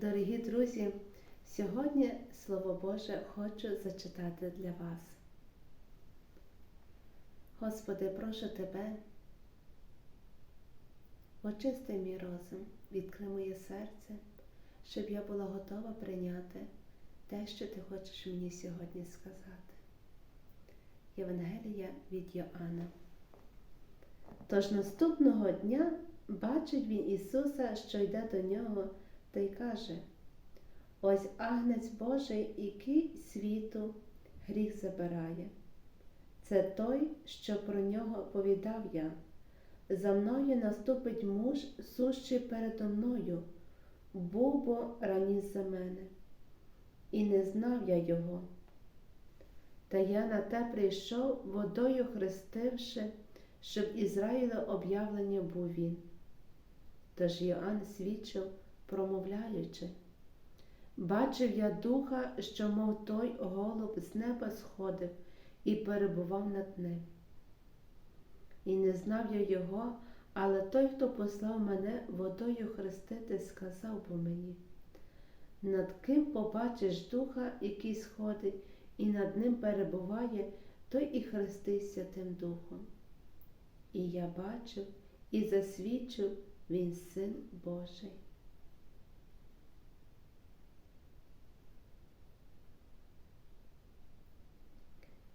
Дорогі друзі, сьогодні Слово Боже хочу зачитати для вас. Господи, прошу Тебе, очисти мій розум, відкри моє серце, щоб я була готова прийняти те, що Ти хочеш мені сьогодні сказати. Євангелія від Йоанна. Тож наступного дня бачить він Ісуса, що йде до нього, та й каже: Ось агнець Божий, який світу гріх забирає. Це той, що про нього повідав я. За мною наступить муж, сущий передо мною, був бо раніс за мене, і не знав я його. Та я на те прийшов, водою хрестивши, щоб Ізраїлю об'явлення був він. Тож Йоанн свідчив, промовляючи, бачив я духа, що, мов той голуб з неба сходив і перебував над ним. І не знав я його, але той, хто послав мене водою хрестити, сказав по мені, над ким побачиш духа, який сходить, і над ним перебуває, той і хрестився тим духом. І я бачив і засвідчив він син Божий.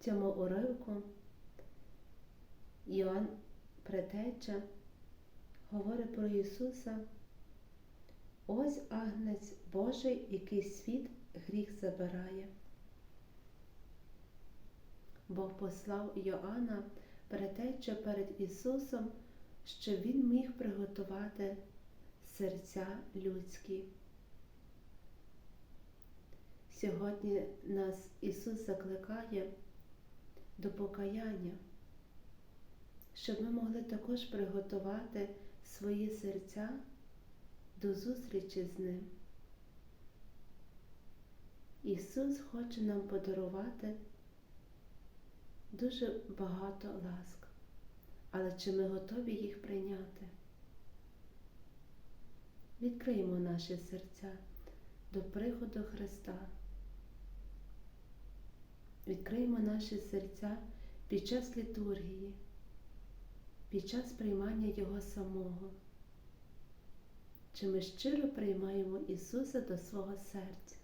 Цьому уривку Йоанн Претеча говорить про Ісуса. Ось агнець Божий, який світ гріх забирає. Бог послав Йоанна Претеча перед Ісусом, щоб Він міг приготувати серця людські. Сьогодні нас Ісус закликає до покаяння, щоб ми могли також приготувати свої серця до зустрічі з Ним. Ісус хоче нам подарувати дуже багато ласк, але чи ми готові їх прийняти? Відкриємо наші серця до приходу Христа. Відкриємо наші серця під час літургії, під час приймання Його самого. Чи ми щиро приймаємо Ісуса до свого серця?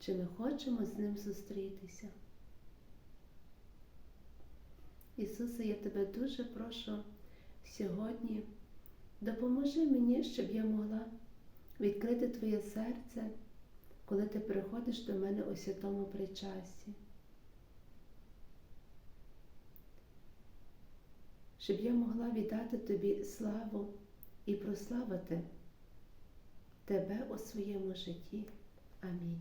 Чи ми хочемо з Ним зустрітися? Ісусе, я тебе дуже прошу сьогодні, допоможи мені, щоб я могла відкрити Твоє серце, коли ти приходиш до мене у святому причасті. Щоб я могла віддати тобі славу і прославити тебе у своєму житті. Амінь.